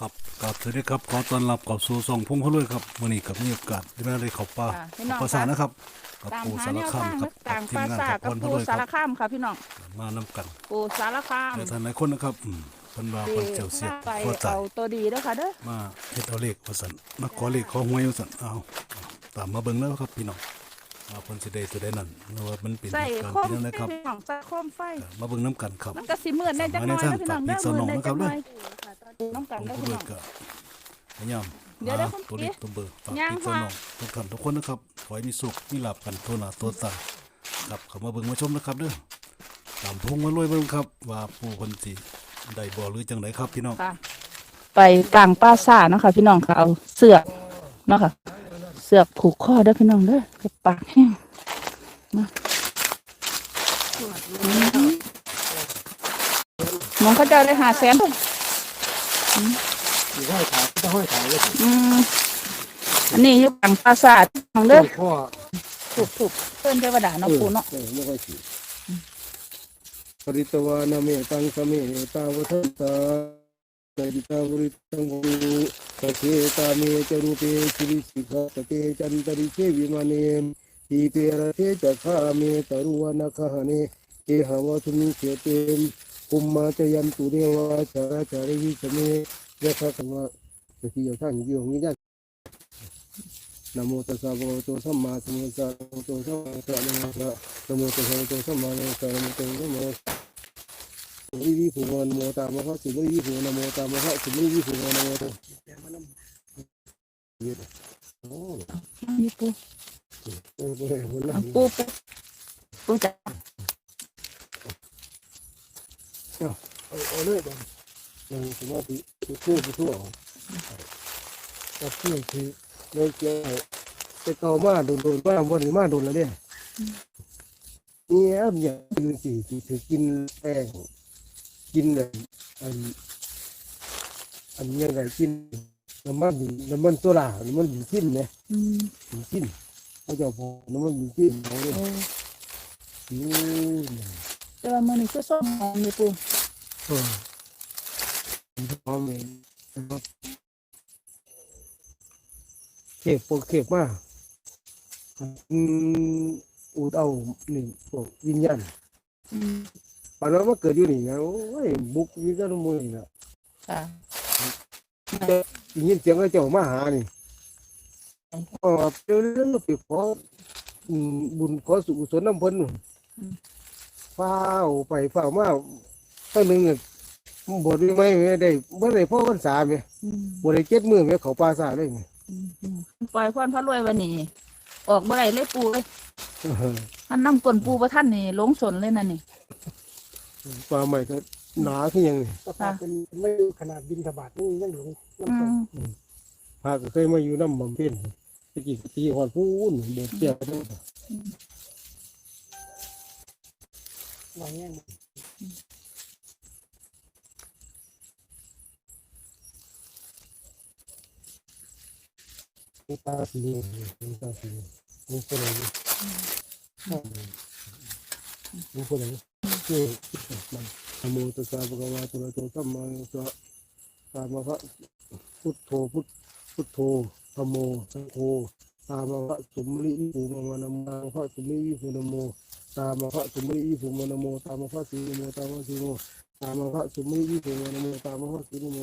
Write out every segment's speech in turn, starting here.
ครับกับสวัสดีครับขอต้อนรับเข้าสู่ช่องพงพะลุยครับวันนี้กับมีโอกาสที่ได้เข้าป่าค่ะพี่น้องภาษานะครับกับตามปู่หาสารแนวคามทางครับต่างทีภามงานษากับกับพรพะปูลุยคสารรับคามค่ะพี่น้องมานํกันปูสารคามในท่านหลายคนนะครับอืมเพิ่นว่าเพิ่นเจ้าเสียไปพอตายเอาตัวดีเด้อค่ะเด้อมาเฮ็ดเอาเลขว่าซั่นมาขอเลขขอหวยว่าซั่นเอาตามมาเบิ่งแล้วครับพี่น้องว่าเพิ่นสิได้ตัวใดนั่นหรือว่ามันเป็นใส่เหตุการโคณ์มเป็นจังไดครับพี่น้องใส่โคมไฟมาเบิ่งนํกันครับมันก็สิมืดแน่จังน้อยนะพี่น้องเด้อสามารถมืดแน่ให้ท่านฝากอีกสองน้องนะครับจังน้อยเด้อ น้องกันผมเด้อผู้พี่ด้น้วอยงก็พยายามเดี๋ยวหาเดี๋ยวตัวเลขผมตัวเบอร์ฝากย่างพี่ตัวค่ะน้องทุกท่านทุกคนนะครับขอให้มีสุขมีลาบกันทั่วหน้าตัวตาครับเข้ามาเบิ่งมาชมนะครับเด้อตามพงมารวยเบิ่งครับ ว่าผู้คนสิได้บ่หรือจังไดครับพี่น้องค่ะไปกลางป่าซ่าเนาะค่ะพี่น้องค่ะเอาเสือกเนาะค่ะเสือกผูกคอเด้อพี่น้องเด้อกับปากแห้งมาอืมมองเขาเจะได้หาแสน อยู่ห้อยขาจะห้อยขาเลยอืมอันนี้อยู่กลางป่าซ่าพี่น้องเด้อข้อถูกถูกเพื่อนเทวดาเนาะปูเนาะเออไม่ค่อยขีปริตวานาเมตังสเมตาวทัตตาปริตาวริตังวุสเกตาเมจรูปเปชิริสิกขาตเตจันตริเชวิมาเนทีเปรเทจะข้าเมตรุวนาคหเนเกหาวทุมิเขเตม กุมมาจยันตุเดวาชาราจาริวิสเมยะคะสัมมาสติยะท่านโยงนิยะนโมตัสสะภะคะวะโตสัมมาสัมพุทธัสสะนโมตัสสะภะคะวะโตนะโมตัสสะนโมตัสสะภะคะวะโตสัมมาสัมพุทธัสสะนโมตัสสะนะโมวิริภูวะนโมตามะคะสิวิริภูนโมตามะคะสิวิริภูวะนโมตโอ้นี่ปูโอ้โหหัวหน้าเอาปูปูปูจะ เอาเอาเลยกันนั่งสมาธิคือผู้ทั่วก็คือคือเลยเกี่ยวจะเก่ามาโดนโดนบ้าวันนี้มาโดนแล้วเนี่ยเนี่ยอย่างยืนสี่สี่ถือกินแป้งกินเลยอันอันยังไงกินน้ำมันน้ำมันตัวลาน้ำมันกินเนี่ยอืมกินเขาจะพอน้ำมันกินเขาเลยโอ้อืม แต่ว่ามันนี่ก็ส้มหอมนี่ปูเออพร้อมเลยเก็บปวดเก็บมากอืมอุดเอาหนึ่งพวกวิญญาณอืมปานนั้นมาเกิดอยู่นี่นะโอ้ยบุกยิ่งก็มือนี่นะค่ะได้ยินเสียงก็เจ้ามาหานี่ก็เจอเรื่องไปขออืมบุญขอสุขสนน้ำเพิ่นนู่น ฟ้าวไปฟ้าวมาตั้งหนึ่งอะบวชไม่ได้บ่ได้พ่อพรรษาไหมอืมบวชได้เจ็ดมือไหมเขาปลาสาเลยไหมอืมอืมปล่อยพรพระรวยวันนี้ ออกเมื่อไรเลยปูเลยท่านนั่งกลนปูประท่านนี่หลงสนเลยนะนี่ปลาใหม่ก็หนาขึ้นยังนี่ก็พาเป็นไม่รู้ขนาดบินทบาทนี่ยังหลงอืน้ำตกมพาก็เคยมาอยู่น้ำบำเพ็ญตะกี้ก็ตีหอดพูนบวชเจ้าด้ว ยวางแง่งมีตาสีมีตาสีมีคนอะไรมีคนอะไรคือมันนะโมตัสสะภะคะวะโตอะระโตสัมมาสัมตามะพระพุทโธพุทพุทโธธโมสังโฆตามะพระสุมริวิภูมานามะพระสุมริวิภูนโม ตามะพระสุมริวิภูมานโมตามะพระสีนโมตามะสีโมตามะพระสุมริวิภูมานโมตามะพระสีนโม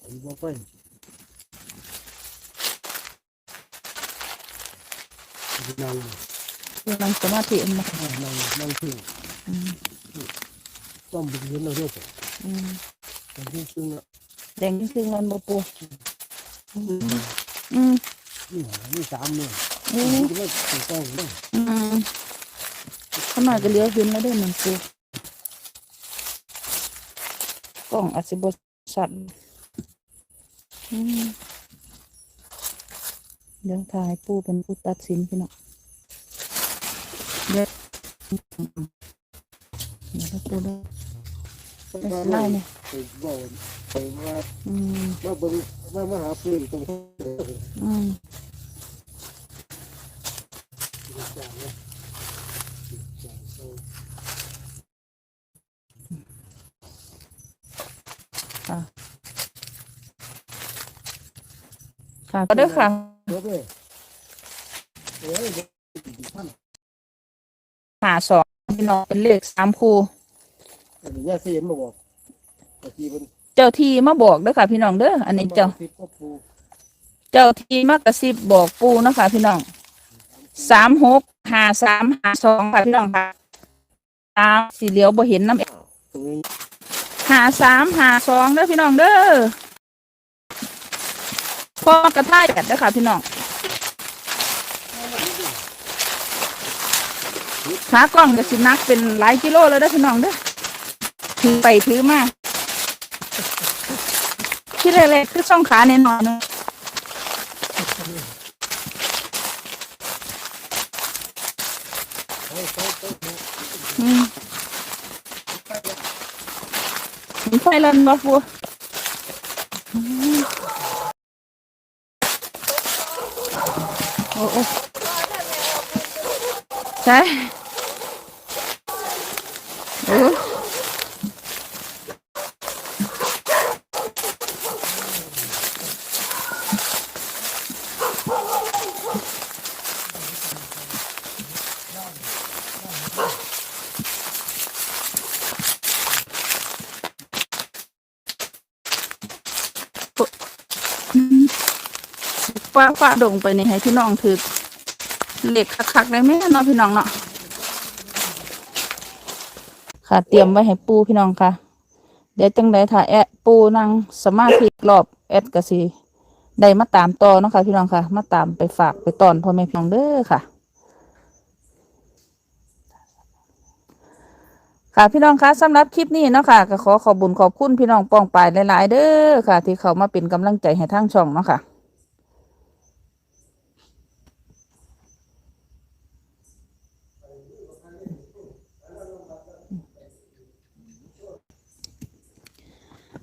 อันนี้มาไปนั่งนั่งสมาธิมานั่งนั่งถึงอืมต้องบินเงินเราด้วยอืมแต่ที่ซึ่งอะแดงจริงๆมันบ่ปูอืมอืมนี่นี่สามเนี่ยอืมจะไม่ถูกต้องได้อืม ขาหน่อยก็เลี้ยวขึ้นแล้วเด้อมันปูกล้องอาจสิบสัตว์เดี๋ยวถ่ายปูเป็นผู้ตัดสินพี่น้องเดี๋ยวเดี๋ยวปูได้ได้สิไล่เนี่ยบอกว่ามาเบิ่งมามาหาปืนตรงนี้อืม ค่ะก็เด้อค่ะหาสองพี่น้องเป็นเลขสามคู่เจ้าที่มาบอกเด้อค่ะ พี่น้องเด้ออันนี้เจ้า เจ้าที่มากระซิบบอกปูนะคะพี่น้องสามหกหาสามหาสองค่ะพี่น้องค่ะตามสีเหลียวบ่เห็นน้ำตรงนี้หาสามหาสองเด้อพี่น้องเด้อ พอกระท่ายกันเด้อค่ะพี่น้องขากล้องจะสินักเป็นหลายกิโลแล้วเด้อพี่น้องเด้อถือไปถือมาที่แรกๆคือช่องขาแน่นอนนอะอืมมีไฟลันบ่ฟัวอืมโอ้โอ้ใช่โอ้ฟ้าฟ้าดงไปนี่ให้พี่น้องถือ เหล็กคักๆได้ไหมเนาะพี่น้องเนาะค่ะ เตรียมไว้ให้ปูพี่น้องค่ะ เดี๋ยวจังไดถ้าแอดปูนั่งสมาธิรอบแอดก็สิได้มาตามต่อเนาะค่ะพี่น้องค่ะ มาตามไปฝากไปตอนพ่อแม่พี่น้องเด้อค่ะ ค่ะพี่น้องคะสำหรับคลิปนี้เนาะค่ะก็ขอขอบบุญขอบคุณพี่น้องปองปายหลาย ๆ เด้อค่ะ ที่เขามาเป็นกำลังใจให้ทางช่องเนาะค่ะ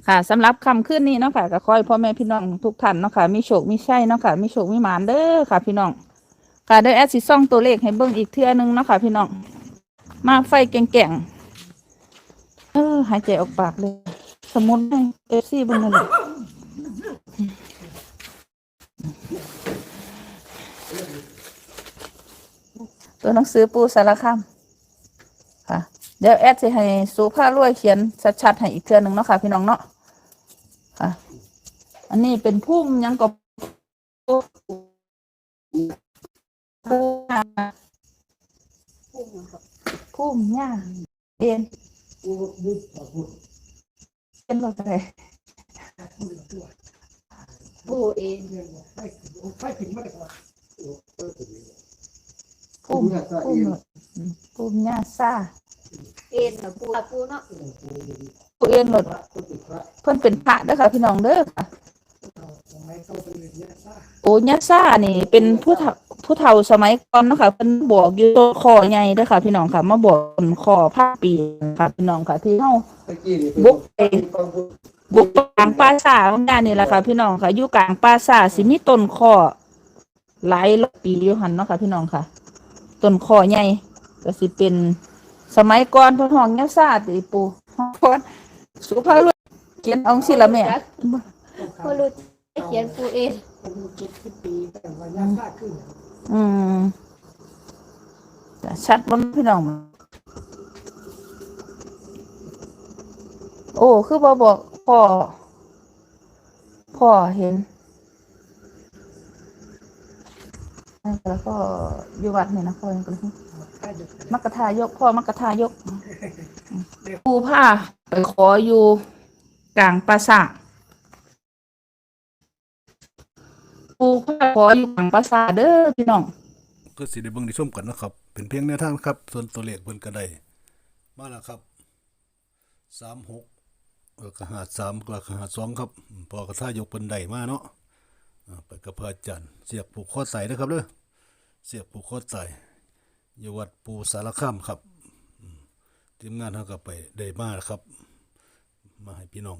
ค่ะสำหรับคำขึ้นนี้เนาะค่ะก็ขอให้พ่อแม่พี่น้องทุกท่านเนาะค่ะมีโชคมีชัยเนาะค่ะมีโชคมีหมานเด้อค่ะ พี่น้องค่ะได้แอดสิซ่องตัวเลขให้เบิ่งอีกเทื่อนึงเนาะค่ะพี่น้องมาไฟแก่งๆเออหายใจออกปากเลย สมุนเอฟซีเบิ่งนั่นแหละตัวหนังสือปูสารคามค่ะ เดี๋ยวแอดจะให้สุภารวยเขียนชัดๆให้อีกเทื่อนึงเนาะค่ะพี่น้องเนาะ อันนี้เป็นพุ่มยังกับพุ่มหญ้าเอ็นปูดึกต่อปูเอ็นเราจะไรปูเองไปไปถึงมาแต่ก่อนพุ่มพุ่มพุ่มหญ้าซ่าเอ็นปูปูเนาะปูเอ็นหลดเพิ่นเป็นพระเด้อค่ะพี่น้องเด้อค่ะ โอ้ยาซ่านี่ เป็นผู้เฒ่าผู้เฒ่าสมัยก่อนเนาะค่ะเพิ่นบอกอยู่ต้นคอใหญ่เด้อค่ะ พี่น้องค่ะ มาบอกต้นคอผ้าปีค่ะ พี่น้องค่ะ ที่เฮาบุกไปบุกกลางป่าซ่าของด้านนี่แหละค่ะ พี่น้องค่ะอยู่กลางป่าซ่าสิมีต้นคอหลายร้อยปีอยู่หันเนาะค่ะ พี่น้องค่ะต้นคอใหญ่ก็สิเป็นสมัยก่อนเพิ่นห้องยาซ่าติปูห้องก่อนสุภาพรวยเขียนเองสิละแม่ปูรู้ เขียนปูเอ็นผมเจ็ดสิบปีแต่ว่ายาซ่าขึ้นอืมจะชัดบนพี่น้อง โอ้ คือบอบอกพ่อ พ่อเห็น แล้วก็อยู่วัดเนี่ยนะพ่อยังกันใช่เด็กมักกะทายก พ่อมักกะทายกปูผ้าไปขออยู่กลางปราสาท ปูผ้าขออยู่กลางปราสาทเด้อพี่น้องเพื่อสิได้เบิ่งได้ชมกันนะครับ เป็นเพียงแนวทางนครับ ส่วนตัวเลขเพิ่นก็ได้มาแล้วครับ36แล้วก็53แล้วก็52ครับพอกระทายกเพิ่นได้มาเนาะไปกับพระอาจารย์เสียกผูกคอใส่นะครับเด้อเสียกผูกคอใส่อยู่วัดปูสารคามครับทีมงานเฮาก็ไปได้มาแล้วครับ มาให้พี่น้อง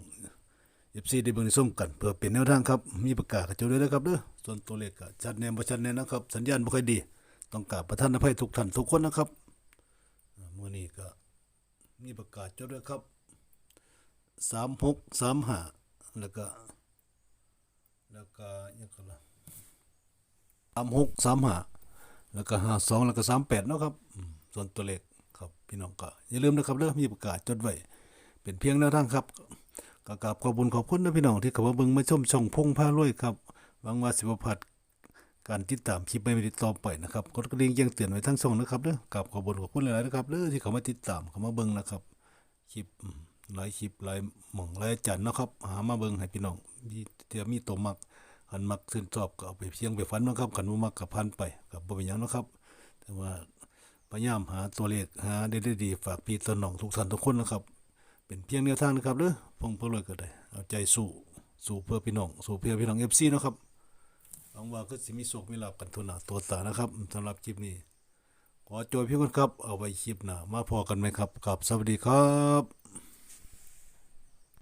FC ได้เบิ่งได้ชมกันเพื่อเป็นแนวทางครับ มีประกาศกระจุด้วยนะครับเด้อส่วนตัวเลขก็ชัดแน่บ่ชัดแน่นะครับ สัญญาณบ่ค่อยดี ต้องกราบประท่านอภัยทุกท่านทุกคนนะครับมื้อนี้ก็มีประกาศจดด้วยครับ3635แล้วก็ แล้วก็ยังแล้วก็ละสามหกสามห้าแล้วก็ห้าสองแล้วก็สามแปดเนาะครับ ส่วนตัวเลขครับพี่น้องก็อย่าลืมนะครับเด้อมีประกาศจดไว้เป็นเพียงแนวทางครับ ก็กราบขอบคุญขอบคุณนะพี่น้องที่เข้ามาเบิ่งมาชมช่องพงพารวยครับหวังว่าสิบพัดการติดตามคลิปไม่ติดต่อไปนะครับกดกระดิ่งแจ้งเตือนไว้ทั้งช่องนะครับเด้อกราบขอบคุญขอบคุณหลายๆนะครับเด้อที่เข้ามาติดตามเข้ามาเบิ่งนะครับคลิปหลายคลิปหลายหม่องหลายจันนะครับหามาเบิ่งให้พี่น้องมีเดี๋ยวมีตัวมักหันมักชื่นชอบก็เอาไปเพียงไปฝันนะครับกันมักก็พันไปก็บ่เป็นหยังนะครับ แต่ว่าพยายามหาตัวเลขหาได้ดีๆฝากพี่ต้นน้องทุกท่านทุกคนนะครับ เป็นเพียงแนวทางนะครับเด้อพงเพื่อรวยก็ได้เอาใจสู้สู้เพื่อพี่น้องสู้เพื่อพี่น้องเอฟซีนะครับหวังว่าก็สิมีสุขมีลาบกันทุนหนาตัวตานะครับสำหรับคลิปนี้ ขอจอยพี่คนครับ เอาไว้คลิปหน้ามาพอกันไหมครับกับสวัสดีครับ